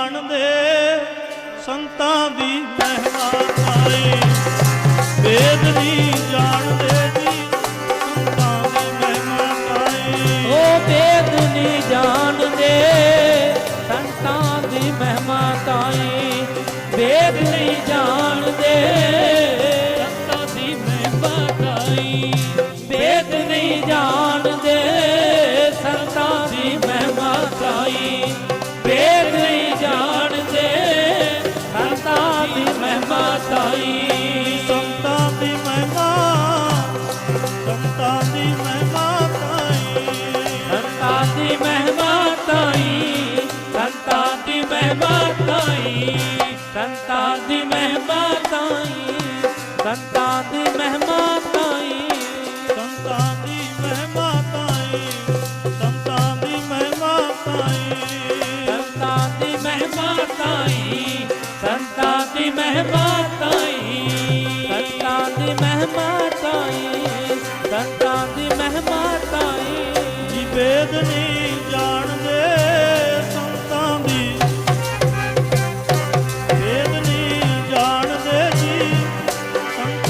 ਜਾਣਦੇ ਸੰਤਾਂ ਦੀ ਮਹਿਮਾ ਤਾਈ ਵੇਦ ਨਹੀਂ ਜਾਣਦੇ ਜੀ ਸੰਤਾਂ ਦੀ ਮਹਿਮਾ ਤਾਈ ਉਹ ਵੇਦ ਨਹੀਂ ਜਾਣਦੇ ਸੰਤਾਂ ਦੀ ਮਹਿਮਾ ਤਾਈ ਵੇਦ ਨਹੀਂ ਜਾਣਦੇ ਸੰਤਾਂ ਦੀ ਮਹਿਮਾ ਤਾਈ ਸੰਤਾਂ ਦੀ ਮਹਿਮਾ ਤਾਈ ਸੰਤਾਂ ਦੀ ਮਹਿਮਾ ਤਾਈ ਸੰਤਾਂ ਦੀ ਮਹਿਮਾ ਤਾਈ ਸੰਤਾਂ ਦੀ ਮਹਿਮਾ ਤਾਈ ਸੰਤਾਂ ਦੀ ਮਹਿਮਾ ਤਾਈ ਸੰਤਾਂ ਦੀ ਮਹਿਮਾ ਤਾਈ ਸੰਤਾਂ ਦੀ ਮਹਿਮਾ ਤਾਈ। ਜੀ ਵੇਦ